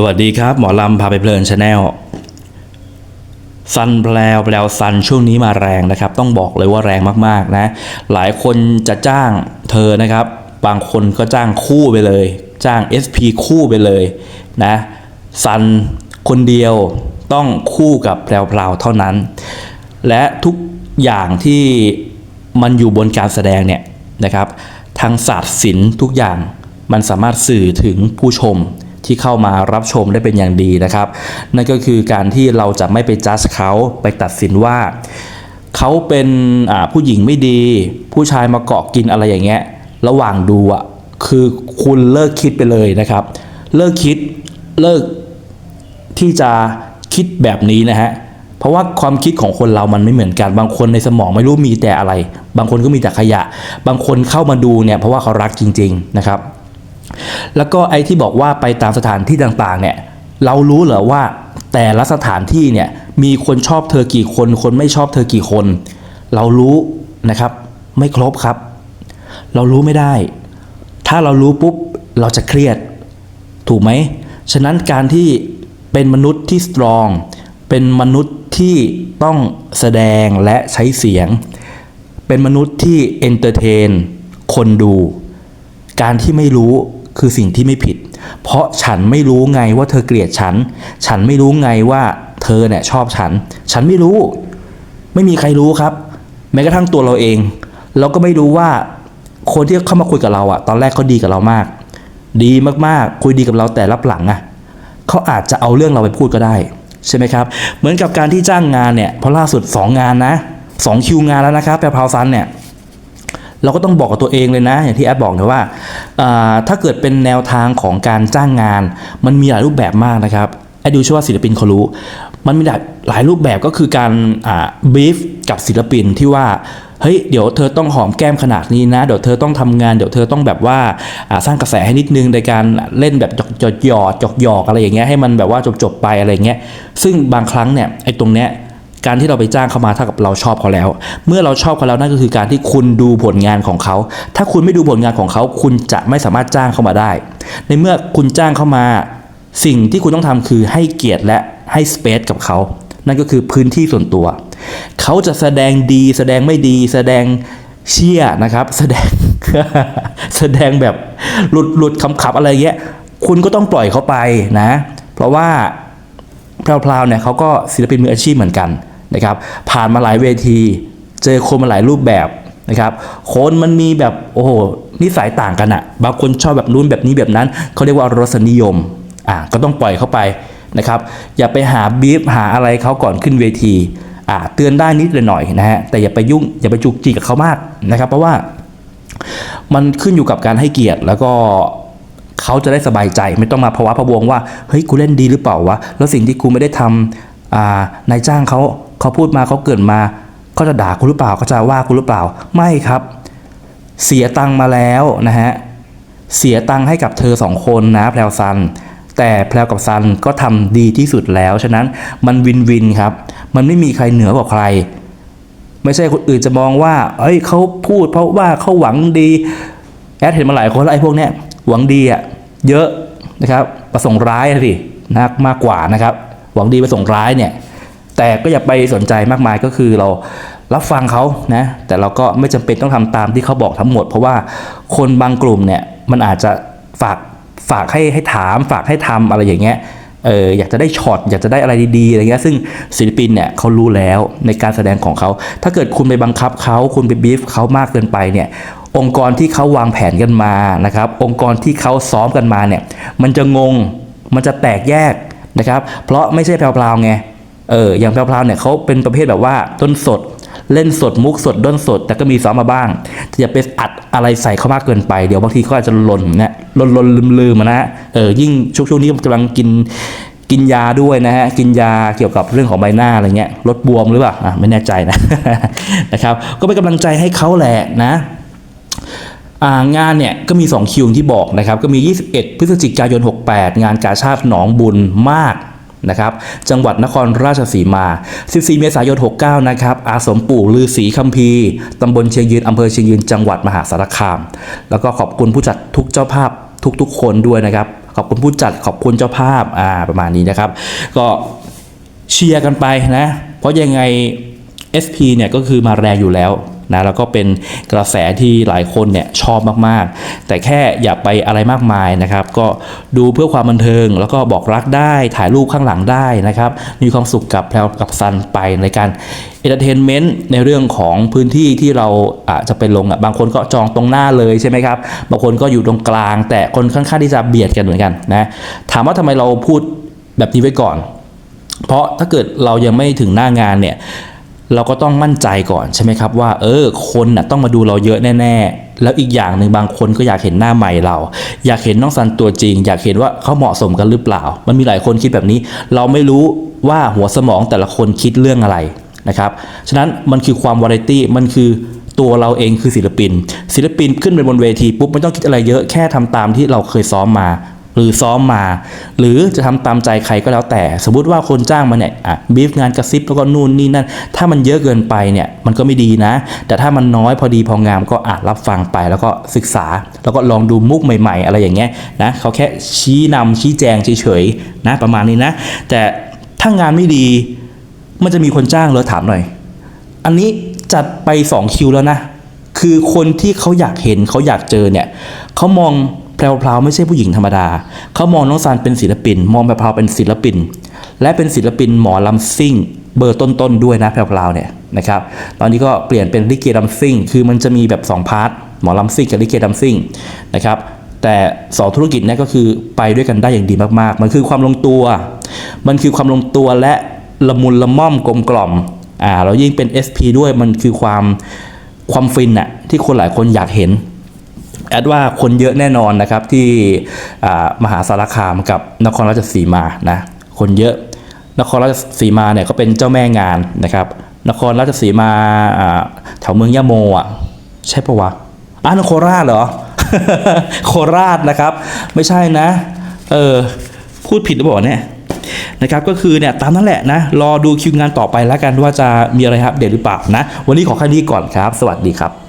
สวัสดีครับ หมอลำพาไปเพลินชาแนลซันแปลวแปลวซันช่วงนี้มาแรงนะครับ ต้องบอกเลยว่าแรงมากๆนะ หลายคนจะจ้างเธอนะครับ บางคนก็จ้างคู่ไปเลย จ้าง SP คู่ไปเลยนะซันคนเดียวต้องคู่กับแพรวพราวเท่านั้น และทุกอย่างที่มันอยู่บนการแสดงเนี่ยนะครับ ทางศาสตร์ศิลป์ทุกอย่างมันสามารถสื่อถึงผู้ชม ที่เข้ามารับชมได้เป็นอย่างดีนะครับ นั่นก็คือการที่เราจะไม่ไปจัดเขาไปตัดสินว่าเขาเป็นผู้หญิงไม่ดี ผู้ชายมาเกาะกินอะไรอย่างเงี้ยระหว่างดูอะคือคุณเลิกคิดไปเลยนะครับ เลิกคิดเลิกที่จะคิดแบบนี้นะฮะเพราะว่าความคิดของคนเรามันไม่เหมือนกัน บางคนในสมองไม่รู้มีแต่อะไร บางคนก็มีแต่ขยะ บางคนเข้ามาดูเนี่ยเพราะว่าเขารักจริง ๆ นะครับ แล้วก็ไอ้ที่บอกว่าไปตามสถานที่ต่างๆเนี่ยเรารู้เหรอว่าแต่ละสถานที่เนี่ยมีคนชอบเธอกี่คน คนไม่ชอบเธอกี่คน เรารู้นะครับ ไม่ครบครับ เรารู้ไม่ได้ ถ้าเรารู้ปุ๊บเราจะเครียด ถูกไหมฉะนั้นการที่เป็นมนุษย์ที่สตรอง เป็นมนุษย์ที่ต้องแสดงและใช้เสียง เป็นมนุษย์ที่เอนเตอร์เทนคนดู การที่ไม่รู้ คือสิ่งที่ไม่ผิด เพราะฉันไม่รู้ไงว่าเธอเกลียดฉัน ฉันไม่รู้ไงว่าเธอเนี่ยชอบฉัน ฉันไม่รู้ ไม่มีใครรู้ครับ แม้กระทั่งตัวเราเอง เราก็ไม่รู้ว่าคนที่เข้ามาคุยกับเราอะตอนแรกเขาดีกับเรามาก ดีมากๆ คุยดีกับเราแต่รับหลังอะเขาอาจจะเอาเรื่องเราไปพูดก็ได้ ใช่ไหมครับ เหมือนกับการที่จ้างงานเนี่ยเพราะล่าสุด 2 งานนะสองคิวงานแล้วนะครับแปลพาวซันเนี่ยเราก็ต้องบอกกับตัวเองเลยนะ อย่างที่แอดบอกนะว่า ถ้าเกิดเป็นแนวทางของการจ้างงาน มันมีหลายรูปแบบมากนะครับแอดดูเชื่อว่าศิลปินเขารู้ มันมีหลายหลายรูปแบบก็คือการบีฟกับศิลปินที่ว่าเฮ้ยเดี๋ยวเธอต้องหอมแก้มขนาดนี้นะ เดี๋ยวเธอต้องทำงาน เดี๋ยวเธอต้องแบบว่าสร้างกระแสให้นิดนึงในการเล่นแบบหยอดหยอดหยอกหยอกอะไรอย่างเงี้ยให้มันแบบว่าจบจบๆไปอะไรอย่างเงี้ยซึ่งบางครั้งเนี่ยไอ้ตรงเนี้ย การที่เราไปจ้างเขามาเท่ากับเราชอบเขาแล้ว เมื่อเราชอบเขาแล้วนั่นก็คือการที่คุณดูผลงานของเขา ถ้าคุณไม่ดูผลงานของเขา คุณจะไม่สามารถจ้างเขามาได้ ในเมื่อคุณจ้างเขามา สิ่งที่คุณต้องทำคือให้เกียรติและให้สเปซกับเขา นั่นก็คือพื้นที่ส่วนตัว เขาจะแสดงดีแสดงไม่ดี แสดงเชี่ยนะครับ แสดงแสดงแบบหลุดหลุดคำขับอะไรเงี้ย คุณก็ต้องปล่อยเขาไปนะ เพราะว่าพราวๆเนี่ยเขาก็ศิลปินมืออาชีพเหมือนกัน นะครับผ่านมาหลายเวที เจอคนมาหลายรูปแบบนะครับคนมันมีแบบโอ้โหนิสัยต่างกันอะบางคนชอบแบบนู้นแบบนี้แบบนั้นเขาเรียกว่ารสนิยมอะก็ต้องปล่อยเข้าไปนะครับอย่าไปหาบีฟหาอะไรเขาก่อนขึ้นเวทีอะเตือนได้นิดหน่อยนะฮะแต่อย่าไปยุ่งอย่าไปจุกจิกกับเขามากนะครับเพราะว่ามันขึ้นอยู่กับการให้เกียรติแล้วก็เขาจะได้สบายใจไม่ต้องมาภาวะพะวงว่าเฮ้ยกูเล่นดีหรือเปล่าวะแล้วสิ่งที่กูไม่ได้ทำนายจ้างเขา เขาพูดมาเขาเกิดมาเขาจะด่ากูหรือเปล่าเขาจะว่ากูหรือเปล่า ไม่ครับ เสียตังค์มาแล้วนะฮะเสียตังค์ให้กับเธอสองคนนะแพลวซัน แต่แพลวกับซันก็ทำดีที่สุดแล้ว ฉะนั้นมันวินวินครับ มันไม่มีใครเหนือกว่าใคร ไม่ใช่คนอื่นจะมองว่า เอ้ยเขาพูดเพราะว่าเขาหวังดีแอดเห็นมาหลายคนแล้วไอ้พวกเนี้ยหวังดีอะเยอะนะครับ ประสงค์ร้ายสินะมากกว่านะครับ หวังดีประสงค์ร้ายเนี่ย แต่ก็อย่าไปสนใจมากมายก็คือเรารับฟังเขานะแต่เราก็ไม่จำเป็นต้องทำตามที่เขาบอกทั้งหมด เพราะว่าคนบางกลุ่มเนี่ยมันอาจจะฝากฝากให้ให้ถามฝากให้ทำอะไรอย่างเงี้ยเอออยากจะได้ช็อตอยากจะได้อะไรดีๆอะไรเงี้ยซึ่งศิลปินเนี่ยเขารู้แล้วในการแสดงของเขา ถ้าเกิดคุณไปบังคับเขาคุณไปบีฟเขามากเกินไปเนี่ยองค์กรที่เขาวางแผนกันมานะครับองค์กรที่เขาซ้อมกันมาเนี่ยมันจะงงมันจะแตกแยกนะครับเพราะไม่ใช่แพรวๆไง เอออย่างแพรวๆเนี่ยเขาเป็นประเภทแบบว่าต้นสดเล่นสดมุกสดด้นสด แต่ก็มีซ้อมมาบ้างแต่อย่าไปอัดอะไรใส่เขามากเกินไป เดี๋ยวบางทีเขาอาจจะหล่นเนี่ยหล่นหล่นลืมลืมๆอะนะเออยิ่งช่วงช่วงนี้กำลังกินกินยาด้วยนะฮะกินยาเกี่ยวกับเรื่องของใบหน้าอะไรเงี้ยลดบวมหรือเปล่าอะไม่แน่ใจนะนะครับ ก็เป็นกำลังใจให้เขาแหละนะงานเนี่ยก็มี 2 คิวที่บอกนะครับ ก็มี 21 พฤศจิกายน 68 งานกาชาติหนองบุญมาก นะครับจังหวัดนครราชสีมา 14 เมษายน 69 นะครับ อาสมปู่ลือศรีคัมภีร์ตำบลเชียงยืนอำเภอเชียงยืน จังหวัดมหาสารคาม แล้วก็ขอบคุณผู้จัดทุกเจ้าภาพทุกๆ คนด้วยนะครับ ขอบคุณผู้จัดขอบคุณเจ้าภาพอ่าประมาณนี้นะครับ ก็เชียร์กันไปนะ เพราะยังไง SP เนี่ยก็คือมาแรงอยู่แล้ว นะแล้วก็เป็นกระแสที่หลายคนเนี่ยชอบมากๆ แต่แค่อย่าไปอะไรมากมายนะครับ ก็ดูเพื่อความบันเทิง แล้วก็บอกรักได้ถ่ายรูปข้างหลังได้นะครับ มีความสุขกับแพลวกับซันไปในการเอนเตอร์เทนเมนต์ในเรื่องของพื้นที่ที่เราอาจจะไปลงอะบางคนก็จองตรงหน้าเลยใช่ไหมครับ บางคนก็อยู่ตรงกลาง แต่คนค่อนข้างที่จะเบียดกันเหมือนกันนะถามว่าทำไมเราพูดแบบนี้ไว้ก่อน เพราะถ้าเกิดเรายังไม่ถึงหน้างานเนี่ย เราก็ต้องมั่นใจก่อนใช่ไหมครับว่าเออคนน่ะต้องมาดูเราเยอะแน่ๆ แล้วอีกอย่างหนึ่งบางคนก็อยากเห็นหน้าใหม่เรา อยากเห็นน้องซันตัวจริง อยากเห็นว่าเขาเหมาะสมกันหรือเปล่า มันมีหลายคนคิดแบบนี้ เราไม่รู้ว่าหัวสมองแต่ละคนคิดเรื่องอะไรนะครับฉะนั้นมันคือความวาไรตี้มันคือตัวเราเองคือศิลปิน ศิลปินขึ้นไปบนเวทีปุ๊บไม่ต้องคิดอะไรเยอะแค่ทำตามที่เราเคยซ้อมมา หรือซ้อมมา หรือจะทำตามใจใครก็แล้วแต่ สมมุติว่าคนจ้างมาเนี่ยอะบีฟงานกระซิบแล้วก็นู่นนี่นั่น ถ้ามันเยอะเกินไปเนี่ยมันก็ไม่ดีนะ แต่ถ้ามันน้อยพอดีพองามก็อาจรับฟังไปแล้วก็ศึกษา แล้วก็ลองดูมุกใหม่ ๆ อะไรอย่างเงี้ยนะเขาแค่ชี้นำชี้แจงเฉยๆนะประมาณนี้นะ แต่ถ้างานไม่ดีมันจะมีคนจ้างเหรอถามหน่อย อันนี้จัดไป 2 คิวแล้วนะ คือคนที่เขาอยากเห็นเขาอยากเจอเนี่ยเขามอง แพรวๆไม่ใช่ผู้หญิงธรรมดา เขามองน้องซานเป็นศิลปิน มองแพรวๆเป็นศิลปิน และเป็นศิลปินหมอลำซิ่ง เบอร์ต้นๆด้วยนะแพรวๆเนี่ยนะครับตอนนี้ก็เปลี่ยนเป็นลิเกลำซิ่ง คือมันจะมีแบบ 2 พาร์ทหมอลำซิ่งกับลิเกลำซิ่งนะครับแต่สองธุรกิจเนี้ก็คือไปด้วยกันได้อย่างดีมากๆ มันคือความลงตัว มันคือความลงตัวและละมุนละม่อมกลมกล่อมอ่าแล้วยิ่งเป็น SP ด้วยมันคือความความฟินอะที่คนหลายคนอยากเห็น แอดว่าคนเยอะแน่นอนนะครับที่อ่ามหาสารคามกับนครราชสีมานะคนเยอะนครราชสีมาเนี่ยก็เป็นเจ้าแม่งานนะครับ นครราชสีมาแถวเมืองยะโมอะใช่ปะวะอ่านครราชเหรอโคราชนะครับ ไม่ใช่นะเออพูดผิดหรือเปล่าเนี่ยนะครับก็คือเนี่ยตามนั้นแหละนะ รอดูคิวงานต่อไปแล้วกันว่าจะมีอะไรครับเดตหรือเปล่านะ วันนี้ขอแค่นี้ก่อนครับ สวัสดีครับ